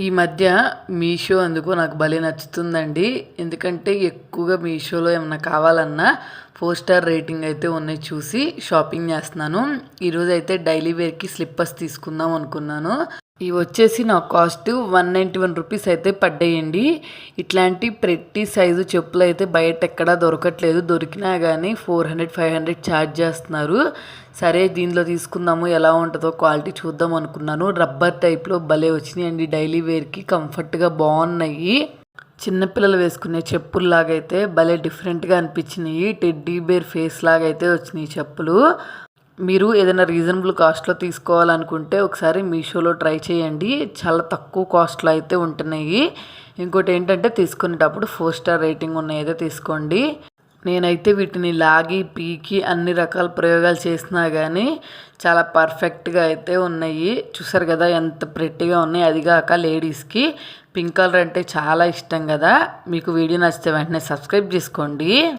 ఈ మధ్య మీషో అందుకు నాకు భలే నచ్చుతుందండి. ఎందుకంటే ఎక్కువగా మీషోలో ఏమన్నా కావాలన్నా ఫోర్ స్టార్ రేటింగ్ అయితే ఉన్నాయి చూసి షాపింగ్ చేస్తున్నాను. ఈరోజు అయితే డైలీ వేర్కి స్లిప్పర్స్ తీసుకుందాం అనుకున్నాను. ఇవి వచ్చేసి నా cost one ninety one rupees అయితే పడ్డాయండి. ఇట్లాంటి ప్రతి సైజు చెప్పులు అయితే బయట ఎక్కడా దొరకట్లేదు. దొరికినా కానీ four hundred five hundred charge చేస్తున్నారు. సరే దీనిలో తీసుకుందాము. ఎలా ఉంటుందో క్వాలిటీ చూద్దాం అనుకున్నాను. రబ్బర్ టైప్లో భలే వచ్చినాయండి డైలీ వేర్కి. కంఫర్ట్గా బాగున్నాయి. చిన్నపిల్లలు వేసుకునే చెప్పుల్లాగైతే భలే డిఫరెంట్గా అనిపించినాయి. టెడ్డీ బేర్ ఫేస్ లాగైతే వచ్చినాయి చెప్పులు. మీరు ఏదైనా రీజనబుల్ కాస్ట్లో తీసుకోవాలనుకుంటే ఒకసారి మీషోలో ట్రై చేయండి. చాలా తక్కువ కాస్ట్లో అయితే ఉంటున్నాయి. ఇంకోటి ఏంటంటే తీసుకునేటప్పుడు ఫోర్ స్టార్ రేటింగ్ ఉన్నాయైతే తీసుకోండి. నేనైతే వీటిని లాగి పీకి అన్ని రకాల ప్రయోగాలు చేసినా కానీ చాలా పర్ఫెక్ట్గా అయితే ఉన్నాయి. చూసారు కదా ఎంత ప్రెట్టిగా ఉన్నాయి. అది కాక లేడీస్కి పింక్ కలర్ అంటే చాలా ఇష్టం కదా. మీకు వీడియో నచ్చితే వెంటనే సబ్స్క్రైబ్ చేసుకోండి.